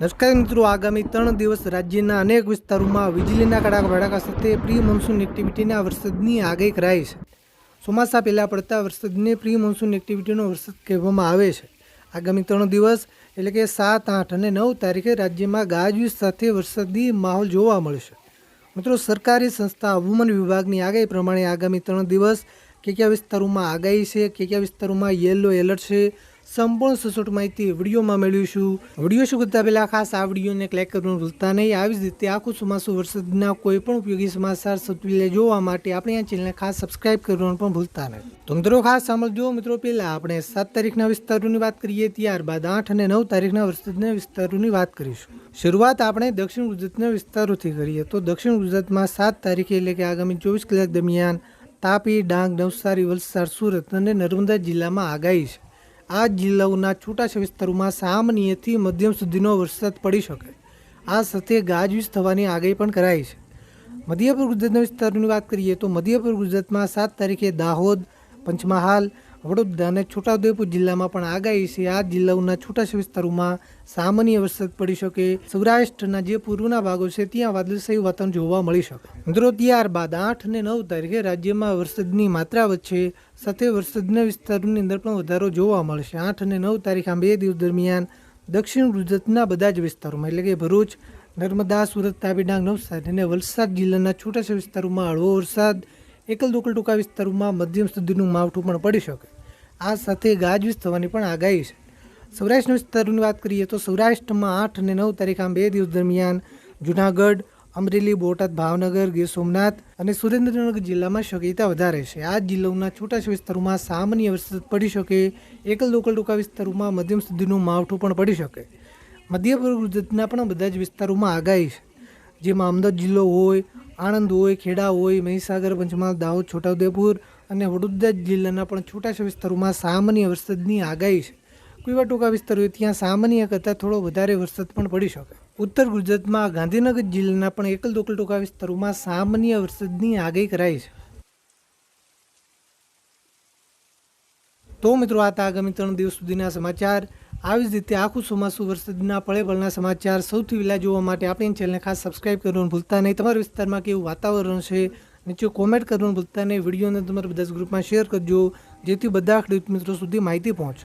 નમસ્કાર મિત્રો, આગામી ત્રણ દિવસ રાજ્યના અનેક વિસ્તારોમાં વીજળીના કડાક ભડાકા સાથે પ્રી મોન્સૂન એક્ટિવિટીના વરસાદની આગાહી કરાઈ છે. ચોમાસા પહેલાં પડતા વરસાદને પ્રી મોન્સૂન એક્ટિવિટીનો વરસાદ કહેવામાં આવે છે. આગામી ત્રણ દિવસ, એટલે કે સાત, આઠ અને નવ તારીખે રાજ્યમાં ગાજવીજ સાથે વરસાદી માહોલ જોવા મળશે. મિત્રો, સરકારી સંસ્થા હવામાન વિભાગની આગાહી પ્રમાણે આગામી ત્રણ દિવસ કયા કયા વિસ્તારોમાં આગાહી છે કયા કયા વિસ્તારોમાં યેલો એલર્ટ છે સંપૂર્ણ સચોટ માહિતી વિડીયોમાં મેળવીશું વીડિયો શું કરતા પહેલાં ખાસ આ વિડીયોને ક્લિક કરવાનું ભૂલતા નહીં. આવી જ રીતે આખું ચોમાસું વરસાદના કોઈ પણ ઉપયોગી સમાચાર સૌથી જોવા માટે આપણે આ ચેનલને ખાસ સબસ્ક્રાઇબ કરવાનું પણ ભૂલતા નહીં. તો મિત્રો ખાસ સાંભળજો મિત્રો, પહેલાં આપણે સાત તારીખના વિસ્તારોની વાત કરીએ. ત્યારબાદ આઠ અને નવ તારીખના વરસાદના વિસ્તારોની વાત કરીશું. શરૂઆત આપણે દક્ષિણ ગુજરાતના વિસ્તારોથી કરીએ. તો દક્ષિણ ગુજરાતમાં સાત તારીખે એટલે કે આગામી ચોવીસ કલાક દરમિયાન તાપી, ડાંગ, નવસારી, વલસાડ, સુરત અને નર્મદા જિલ્લામાં આગાહી છે. આ જિલ્લાઓના છૂટાછા વિસ્તારોમાં સામાન્યથી મધ્યમ સુધીનો વરસાદ પડી શકે. આ સાથે ગાજવીજ થવાની આગાહી પણ કરાઈ છે. મધ્યપૂર્વ ગુજરાતના વિસ્તારોની વાત કરીએ તો મધ્યપૂર્વ ગુજરાતમાં સાત તારીખે દાહોદ, પંચમહાલ વડોદરા અને છોટાઉદેપુર જિલ્લામાં પણ આગાહી છે. આ જિલ્લાઓના છૂટાછવાયા વિસ્તારોમાં સામાન્ય વરસાદ પડી શકે. સૌરાષ્ટ્રના જે પૂર્વના ભાગો છે, ત્યાં વાદળશાહી વાતાવરણ જોવા મળી શકે. મિત્રો, ત્યારબાદ આઠ અને નવ તારીખે રાજ્યમાં વરસાદની માત્રા વચ્ચે સાથે વરસાદના વિસ્તારોની અંદર પણ વધારો જોવા મળશે. આઠ અને નવ તારીખ આ બે દિવસ દરમિયાન દક્ષિણ ગુજરાતના બધા જ વિસ્તારોમાં, એટલે કે ભરૂચ, નર્મદા, સુરત, તાપી ડાંગ, નવસારી અને વલસાડ જિલ્લાના છૂટાછા વિસ્તારોમાં હળવો વરસાદ એકલ દોકલ ટૂંકા વિસ્તારોમાં મધ્યમ સુધીનું માવઠું પણ પડી શકે. આ સાથે ગાજવીજ થવાની પણ આગાહી છે. સૌરાષ્ટ્રના વિસ્તારોની વાત કરીએ તો સૌરાષ્ટ્રમાં આઠ અને નવ તારીખ આમ બે દિવસ દરમિયાન જુનાગઢ, અમરેલી, બોટાદ, ભાવનગર, ગીર સોમનાથ અને સુરેન્દ્રનગર જિલ્લામાં શક્યતા વધારે છે. આ જિલ્લાઓના છૂટા વિસ્તારોમાં સામાન્ય વરસાદ પડી શકે. એકલ લોકલ ટૂંકા વિસ્તારોમાં મધ્યમ સુધીનું માવઠું પણ પડી શકે. મધ્યપૂર્વ ગુજરાતના પણ બધા જ વિસ્તારોમાં આગાહી છે. જેમાં અમદાવાદ જિલ્લો હોય આણંદ હોય, ખેડા હોય, મહીસાગર, પંચમહાલ, દાહોદ, છોટાઉદેપુર અને વડોદરા જિલ્લાના પણ છૂટાછા વિસ્તારોમાં સામાન્ય વરસાદની આગાહી છે. કોઈ એવા ટૂંકા વિસ્તારો ત્યાં સામાન્ય કરતાં થોડો વધારે વરસાદ પણ પડી શકે. ઉત્તર ગુજરાતમાં ગાંધીનગર જિલ્લાના પણ એકલ દોકલ ટૂંકા વિસ્તારોમાં સામાન્ય વરસાદની આગાહી કરાઈ છે. તો મિત્રો, આ આગામી ત્રણ દિવસ સુધીના સમાચાર. આવી જ રીતે આખું ચોમાસું વરસાદના પળે સમાચાર સૌથી પહેલાં જોવા માટે આપણી ચેનલને ખાસ સબસ્ક્રાઈબ કરવાનું ભૂલતા નહીં. તમારા વિસ્તારમાં કેવું વાતાવરણ છે? નીચે કોમેન્ટ કરવાનું ભૂલતા નહીં. વિડીયોને તમારા બધા ગ્રુપમાં શેર કરજો. જેથી બધા ખેડૂત મિત્રો સુધી માહિતી પહોંચે.